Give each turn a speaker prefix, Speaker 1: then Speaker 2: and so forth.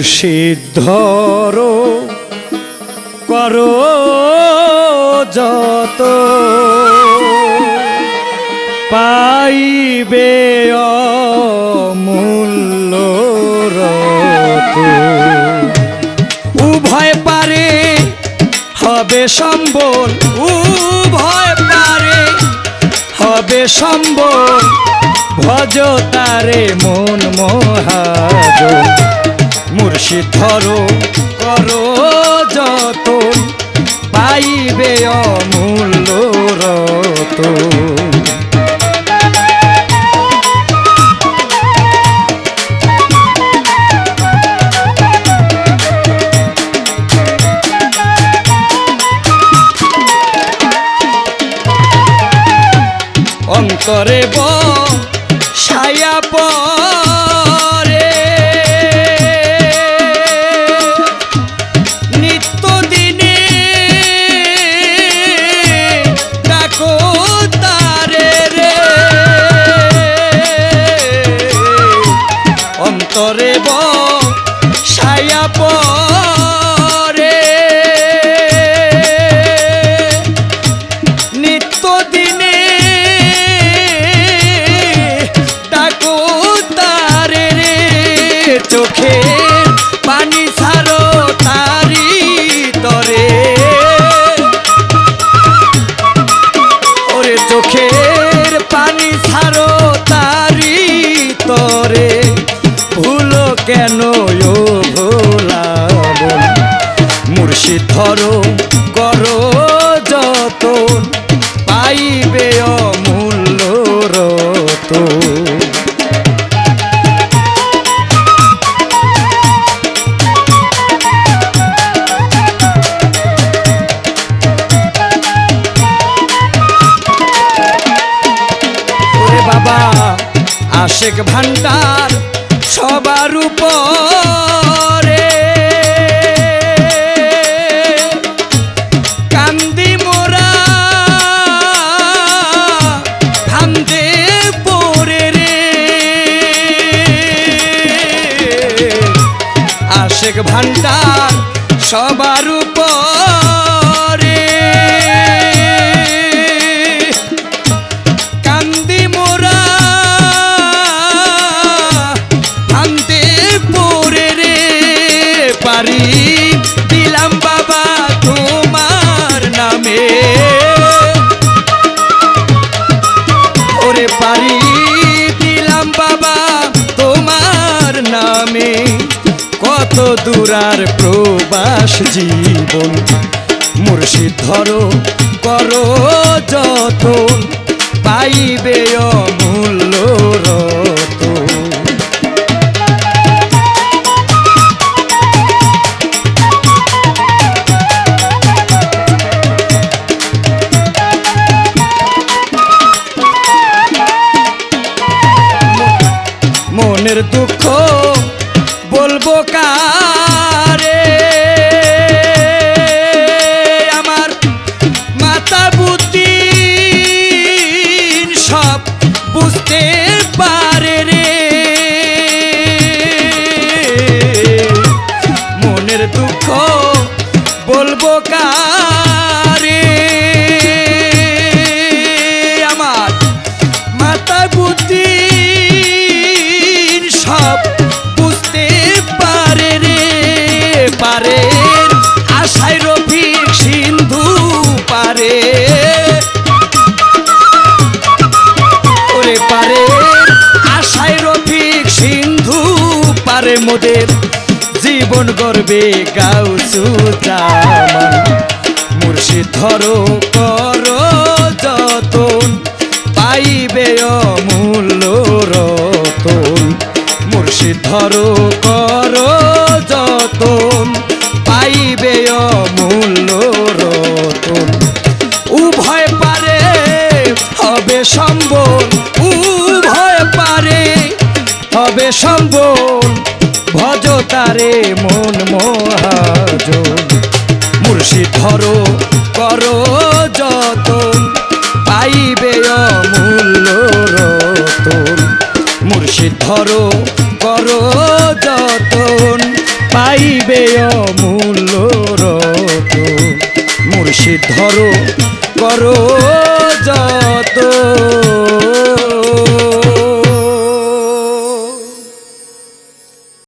Speaker 1: মুর্শিদ ধরো করো যত। পাইবে অমূল্য রত উভয় পারে হবে সম্বল, উভয় পারে হবে সম্বল। ভজ তারে মন মহাজ মুর্শিদ ধরো করো যত পাইবে অমূল্য রত অন্তরে ব ছায়া পরে অন্তরে ব আশেক ভান্ডার সবার উপরে। কান্দি মোরা ফান্দে পড়ে রে। আশেক ভান্ডার সবার উপরে। নামে কত দূরার প্রবাস জীবন। মুর্শিদ ধরো করো যতন পাইবে অমূল্য মনের দুঃখ বলব কারে আমার মাতা বুদ্ধি সব বুঝতে পারে রে। মনের দুঃখ বলব কারে? পারে আশায় রফিক সিন্ধু পারে। ওরে পারে, আশায় রফিক সিন্ধু পারে মোদের জীবন গর্বে গাউসু জামান। মুর্শিদ ধরো করো সম্বল, ভজ তারে মন মহাজ মুর্শি ধরো, করো যত পাইবে অমূল্য রতন। মুর্শি ধরো, করো যতন, পাইবে অমূল্য রত মুর্শি ধরো, করো যতন।